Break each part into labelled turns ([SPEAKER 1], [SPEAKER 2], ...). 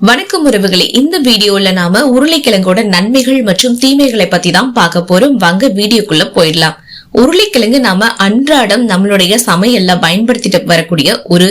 [SPEAKER 1] வணக்கம் உறவுகளே. இந்த வீடியோல நாம உருளைக்கிழங்கோட நன்மைகள் மற்றும் தீமைகளை பத்தி தான் பார்க்க போறோம். வாங்க வீடியோக்குள்ள போயிடலாம். உருளைக்கிழங்கு நாம அன்றாடம் நம்மளுடைய சமையல்ல பயன்படுத்திட்டு வரக்கூடிய ஒரு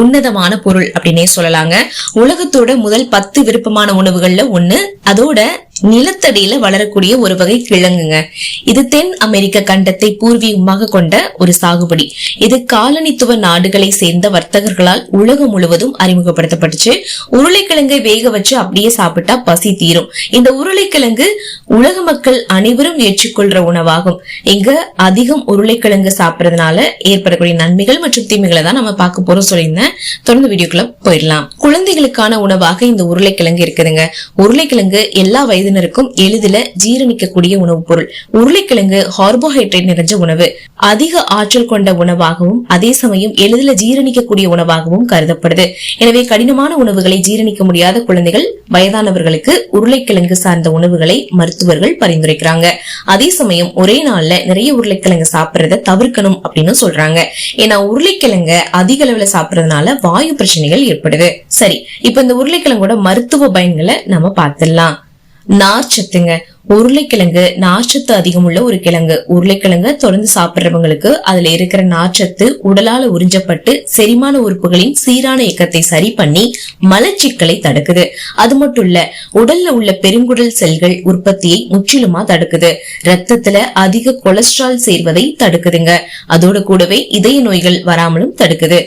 [SPEAKER 1] உன்னதமான பொருள் அப்படின்னே சொல்லலாங்க. உலகத்தோட முதல் பத்து விருப்பமான உணவுகள்ல ஒண்ணு அதோட நிலத்தடியில வளரக்கூடிய ஒரு வகை கிழங்குங்க. இது தென் அமெரிக்க கண்டத்தை பூர்வீகமாக கொண்ட ஒரு சாகுபடி. இது காலனித்துவ நாடுகளை சேர்ந்த வர்த்தகர்களால் உலகம் முழுவதும் அறிமுகப்படுத்தப்பட்டுச்சு. உருளைக்கிழங்கை வேக வச்சு அப்படியே சாப்பிட்டா பசி தீரும். இந்த உருளைக்கிழங்கு உலக மக்கள் அனைவரும் ஏற்றுக்கொள்ற உணவாகும். இங்க அதிகம் உருளைக்கிழங்கு சாப்பிடுறதுனால ஏற்படக்கூடிய நன்மைகள் மற்றும் தீமைகளை தான் நம்ம பார்க்க போறோம். சொல்லியிருந்தேன் தொடர்ந்து வீடியோக்குள்ள போயிடலாம். குழந்தைகளுக்கான உணவாக இந்த உருளைக்கிழங்கு இருக்குதுங்க. உருளைக்கிழங்கு எல்லா வயதினருக்கும் எளிதில் ஜீரணிக்கக்கூடிய உணவுப் பொருள். உருளைக்கிழங்கு கார்போஹைட்ரேட் நிறைஞ்ச உணவு. அதிக ஆற்றல் கொண்ட உணவாகவும் அதே சமயம் எளிதில் ஜீரணிக்கக்கூடிய உணவாகவும் கருதப்படுது. எனவே கடினமான உணவுகளை ஜீரணிக்க முடியாத குழந்தைகள் வயதானவர்களுக்கு உருளைக்கிழங்கு சார்ந்த உணவுகளை மருத்துவர்கள் பரிந்துரைக்கிறாங்க. அதே சமயம் ஒரே நாள்ல நிறைய உருளைக்கிழங்கு சாப்பிடுறத தவிர்க்கணும் அப்படின்னு சொல்றாங்க. ஏன்னா உருளைக்கிழங்க அதிக அளவுல சாப்பிடுறதுனால வாயு பிரச்சனைகள் ஏற்படுது. சரி இப்ப இந்த உருளைக்கிழங்கோட மருத்துவ பயன்களை நம்ம பார்த்துடலாம். நார்ச்சத்துங்க. உருளைக்கிழங்கு நார்ச்சத்து அதிகம் உள்ள ஒரு கிழங்கு. உருளைக்கிழங்கு தொடர்ந்து சாப்பிடுறவங்களுக்கு அதுல இருக்கிற நார்ச்சத்து உடலால உறிஞ்சப்பட்டு செரிமான உறுப்புகளின் சீரான இயக்கத்தை சரி பண்ணி மலச்சிக்கலை தடுக்குது. அது மட்டும் இல்ல உடல்ல உள்ள பெருங்குடல் செல்கள் உற்பத்தியை முற்றிலுமா தடுக்குது. ரத்தத்துல அதிக கொலஸ்ட்ரால் சேர்வதை தடுக்குதுங்க. அதோட கூடவே இதய நோய்கள் வராமலும் தடுக்குது.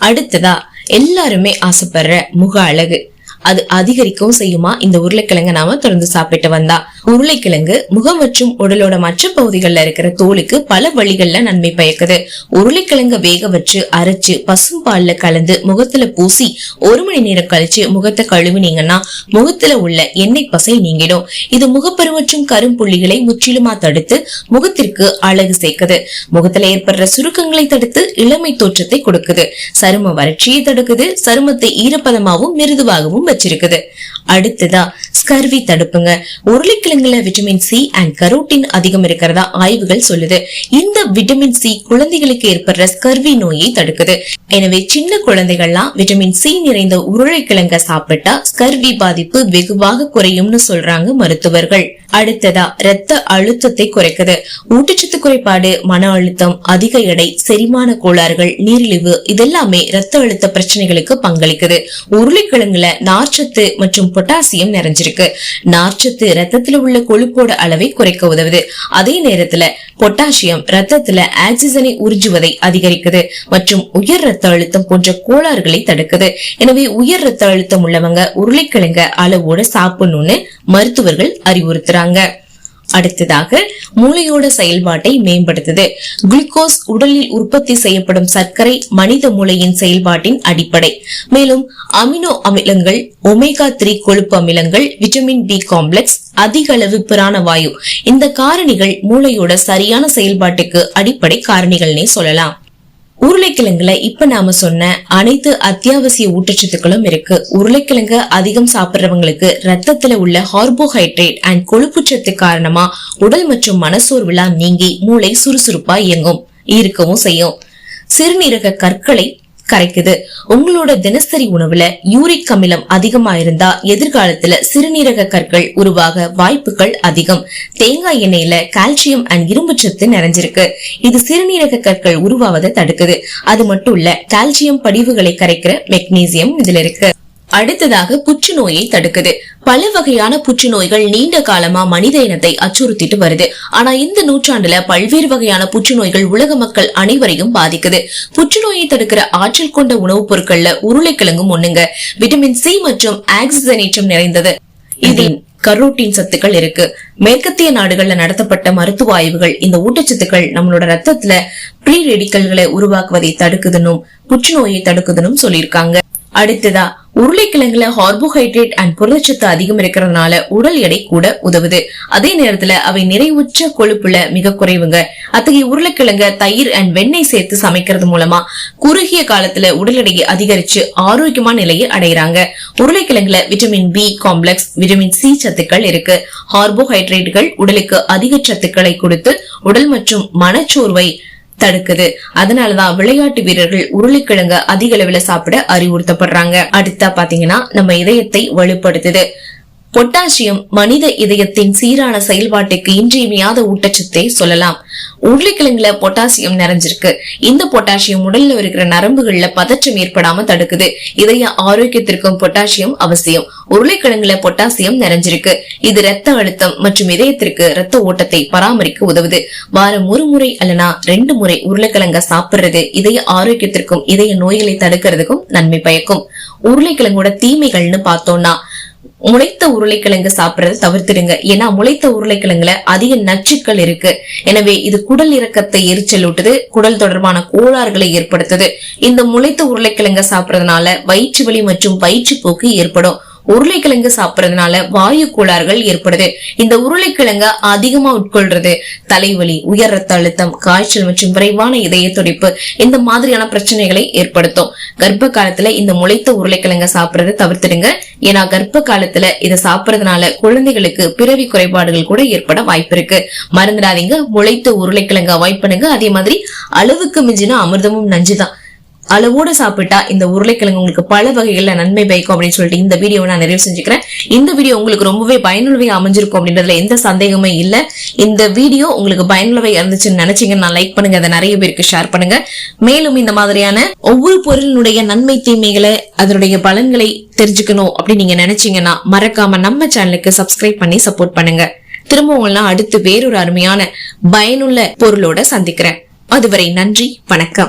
[SPEAKER 1] அடுத்ததா எல்லாருமே ஆசைப்படுற முக அழகு. அது அதிகரிக்கவும் செய்யுமா? இந்த உருளைக்கிழங்கு நாம தொடர்ந்து சாப்பிட்டு வந்தா. உருளைக்கிழங்கு முகம் மற்றும் உடலோட மற்ற பகுதிகளில் இருக்கிற தோலுக்கு பல வழிகள்ல நன்மை பயக்குது. உருளைக்கிழங்கு வேக வச்சு அரைச்சு பசும் பால்ல கலந்து முகத்துல பூசி ஒரு மணி நேரம் கழிச்சு முகத்தை கழுவினீங்கன்னா முகத்துல உள்ள எண்ணெய் பசை நீங்கிடும். இது முகப்பரு மற்றும் கரும்புள்ளிகளை முற்றிலுமா தடுத்து முகத்திற்கு அழகு சேர்க்குது. முகத்துல ஏற்படுற சுருக்கங்களை தடுத்து இளமை தோற்றத்தை கொடுக்குது. சரும வறட்சியை தடுக்குது. சருமத்தை ஈரப்பதமாகவும் மிருதுவாகவும் வச்சிருக்குது. அடுத்ததா ஸ்கர்வி தடுப்புங்க. உருளைக்கிழங்குல விட்டமின் சி அண்ட் கரோட்டின் அதிகம் இருக்கிறதா ஆய்வுகள் சொல்லுது. இந்த விட்டமின் சி குழந்தைகளுக்கு ஏற்படுற ஸ்கர்வி நோயை தடுக்குது. எனவே சின்ன குழந்தைகள்லாம் விட்டமின் சி நிறைந்த உருளைக்கிழங்க சாப்பிட்டா ஸ்கர்வி பாதிப்பு வெகுவாக குறையும்னு சொல்றாங்க மருத்துவர்கள். அடுத்ததா ரத்த அழுத்தத்தை குறைக்குது. ஊட்டச்சத்து குறைபாடு மன அழுத்தம் அதிக எடை செரிமான கோளாறுகள் நீரிழிவு இதெல்லாமே ரத்த அழுத்த பிரச்சனைகளுக்கு பங்களிக்குது. உருளைக்கிழங்குல நார்ச்சத்து மற்றும் பொட்டாசியம் நிறைஞ்சிருக்கு. நார்ச்சத்து ரத்தத்துல உள்ள கொழுப்போட அளவை குறைக்க உதவுது. அதே நேரத்துல பொட்டாசியம் ரத்தத்துல ஆக்சிஜனை உறிஞ்சுவதை அதிகரிக்குது. மற்றும் உயர் ரத்த அழுத்தம் போன்ற கோளாறுகளை தடுக்குது. எனவே உயர் ரத்த அழுத்தம் உள்ளவங்க உருளைக்கிழங்க அளவோட சாப்பிடணும்னு மருத்துவர்கள் அறிவுறுத்துறாங்க. அடுத்ததாக மூளையோட செயல்பாட்டை மேம்படுத்துது. குளுக்கோஸ் உடலில் உற்பத்தி செய்யப்படும் சர்க்கரை மனித மூளையின் செயல்பாட்டின் அடிப்படை. மேலும் அமினோ அமிலங்கள் ஒமேகா த்ரீ கொழுப்பு அமிலங்கள் விட்டமின் பி காம்ப்ளெக்ஸ் அதிக அளவு பிராண வாயு. இந்த காரணிகள் மூளையோட சரியான செயல்பாட்டுக்கு அடிப்படை காரணிகள்னே சொல்லலாம். உருளைக்கிழங்குல இப்ப நாம சொன்ன அனைத்து அத்தியாவசிய ஊட்டச்சத்துக்களும் இருக்கு. உருளைக்கிழங்கு அதிகம் சாப்பிடுறவங்களுக்கு ரத்தத்துல உள்ள கார்போஹைட்ரேட் அண்ட் கொழுப்புச்சத்து காரணமா உடல் மற்றும் மனசோர்வுலாம் நீங்கி மூளை சுறுசுறுப்பா இயங்கும். இருக்கவும் செய்யும். சிறுநீரக கற்களை கரைக்குது. உங்களோட தினசரி உணவுல யூரிக் அமிலம் அதிகமா இருந்தா எதிர்காலத்துல சிறுநீரக கற்கள் உருவாக வாய்ப்புகள் அதிகம். தேங்காய் எண்ணெயில கால்சியம் அண்ட் இரும்பு சத்து நிறைஞ்சிருக்கு. இது சிறுநீரக கற்கள் உருவாவதை தடுக்குது. அது மட்டும் இல்ல கால்சியம் படிவுகளை கரைக்கிற மெக்னீசியம் இதுல இருக்கு. அடுத்ததாக புற்றுநோயை தடுக்குது. பல வகையான புற்றுநோய்கள் நீண்ட காலமா மனித இனத்தை அச்சுறுத்திட்டு வருது. ஆனா இந்த நூற்றாண்டுல பல்வேறு வகையான புற்றுநோய்கள் உலக மக்கள் அனைவரையும் பாதிக்குது. புற்றுநோயை தடுக்கிற ஆற்றல் கொண்ட உணவுப் பொருட்கள்ல உருளைக்கிழங்கும் ஒண்ணுங்க. விட்டமின் சி மற்றும் ஆக்சிஜனேற்றம் நிறைந்தது. இதில் கரோட்டின் சத்துக்கள் இருக்கு. மேற்கத்திய நாடுகள்ல நடத்தப்பட்ட மருத்துவ ஆய்வுகள் இந்த ஊட்டச்சத்துக்கள் நம்மளோட ரத்தத்துல ப்ரீ ரெடிக்கல்களை உருவாக்குவதை தடுக்குதுன்னும் புற்றுநோயை தடுக்குதுன்னும் சொல்லியிருக்காங்க. அடுத்ததா உருளைக்கிழங்குல கார்போஹைட்ரேட் அண்ட் புரதச்சத்து அதிகம் இருக்கிறதுனால உடல் எடை கூட உதவுது. அதே நேரத்துல அவை நிறைவுற்ற கொழுப்புல மிக குறைவுங்க. அத்தகைய உருளைக்கிழங்க தயிர் அண்ட் வெண்ணெய் சேர்த்து சமைக்கிறது மூலமா குறுகிய காலத்துல உடல் எடையை அதிகரிச்சு ஆரோக்கியமான நிலையை அடைகிறாங்க உருளைக்கிழங்குல vitamin B complex vitamin C சத்துக்கள் இருக்கு. கார்போஹைட்ரேட்டுகள் உடலுக்கு அதிக சத்துக்களை கொடுத்து உடல் மற்றும் மனச்சோர்வை தடுக்குது. அதனாலதான் விளையாட்டு வீரர்கள் உருளைக்கிழங்க அதிக அளவுல சாப்பிட அறிவுறுத்தப்படுறாங்க. அடுத்தா பாத்தீங்கன்னா நம்ம இதயத்தை வலுப்படுத்துது. பொட்டாசியம் மனித இதயத்தின் சீரான செயல்பாட்டுக்கு இன்றியமையாத ஊட்டச்சத்தை சொல்லலாம். உருளைக்கிழங்குல பொட்டாசியம் நிறைஞ்சிருக்கு. இந்த பொட்டாசியம் உடல்ல இருக்கிற நரம்புகள்ல பதற்றம் ஏற்படாம தடுக்குது. இதய ஆரோக்கியத்திற்கும் பொட்டாசியம் அவசியம். உருளைக்கிழங்குல பொட்டாசியம் நிறைஞ்சிருக்கு. இது ரத்த அழுத்தம் மற்றும் இதயத்திற்கு ரத்த ஓட்டத்தை பராமரிக்க உதவுது. வாரம் ஒரு முறை அல்லனா ரெண்டு முறை உருளைக்கிழங்க சாப்பிடுறது இதய ஆரோக்கியத்திற்கும் இதய நோய்களை தடுக்கிறதுக்கும் நன்மை பயக்கும். உருளைக்கிழங்கோட தீமைகள்னு பார்த்தோம்னா முளைத்த உருளைக்கிழங்கு சாப்பிடறது தவிர்த்துடுங்க. ஏன்னா முளைத்த உருளைக்கிழங்குல அதிக நச்சுக்கள் இருக்கு. எனவே இது குடல் இறக்கத்தை எரிச்சலூட்டுது குடல் தொடர்பான கோளாறுகளை ஏற்படுத்துது. இந்த முளைத்த உருளைக்கிழங்க சாப்பிடறதுனால வயிற்று வலி மற்றும் வயிற்றுப்போக்கு ஏற்படும். உருளைக்கிழங்கு சாப்பிடுறதுனால வாயு கோளாறுகள் ஏற்படுது. இந்த உருளைக்கிழங்க அதிகமா உட்கொள்றது தலைவலி உயர் ரத்த அழுத்தம் காய்ச்சல் மற்றும் விரைவான இதய துடிப்பு இந்த மாதிரியான பிரச்சனைகளை ஏற்படுத்தும். கர்ப்ப காலத்துல இந்த முளைத்த உருளைக்கிழங்க சாப்பிடறத தவிர்த்துடுங்க. ஏன்னா கர்ப்ப காலத்துல இதை சாப்பிடுறதுனால குழந்தைகளுக்கு பிறவி குறைபாடுகள் கூட ஏற்பட வாய்ப்பு இருக்கு. மறந்துடாதீங்க. முளைத்த உருளைக்கிழங்க அவாய்ட் பண்ணுங்க. அதே மாதிரி அளவுக்கு மிஞ்சினா அமிர்தமும் நஞ்சுதான். அளவோட சாப்பிட்டா இந்த உருளைக்கிழங்கு உங்களுக்கு பல வகைகளில் நன்மை பயக்கும் அப்படின்னு சொல்லிட்டு இந்த வீடியோ நான் நிறைவு செஞ்சுக்கிறேன். இந்த வீடியோ உங்களுக்கு ரொம்பவே பயனுள்ளவை அமைஞ்சிருக்கும் அப்படின்றதுல எந்த சந்தேகமே இல்ல. இந்த வீடியோ உங்களுக்கு பயனுள்ளவை இருந்துச்சுன்னு நினைச்சீங்கன்னா லைக் பண்ணுங்க. அதை நிறைய பேருக்கு ஷேர் பண்ணுங்க. மேலும் இந்த மாதிரியான ஒவ்வொரு பொருளினுடைய நன்மை தீமைகளை அதனுடைய பலன்களை தெரிஞ்சுக்கணும் அப்படின்னு நீங்க நினைச்சீங்கன்னா மறக்காம நம்ம சேனலுக்கு சப்ஸ்கிரைப் பண்ணி சப்போர்ட் பண்ணுங்க. திரும்ப உங்களெல்லாம் அடுத்து வேறொரு அருமையான பயனுள்ள பொருளோட சந்திக்கிறேன். அதுவரை நன்றி வணக்கம்.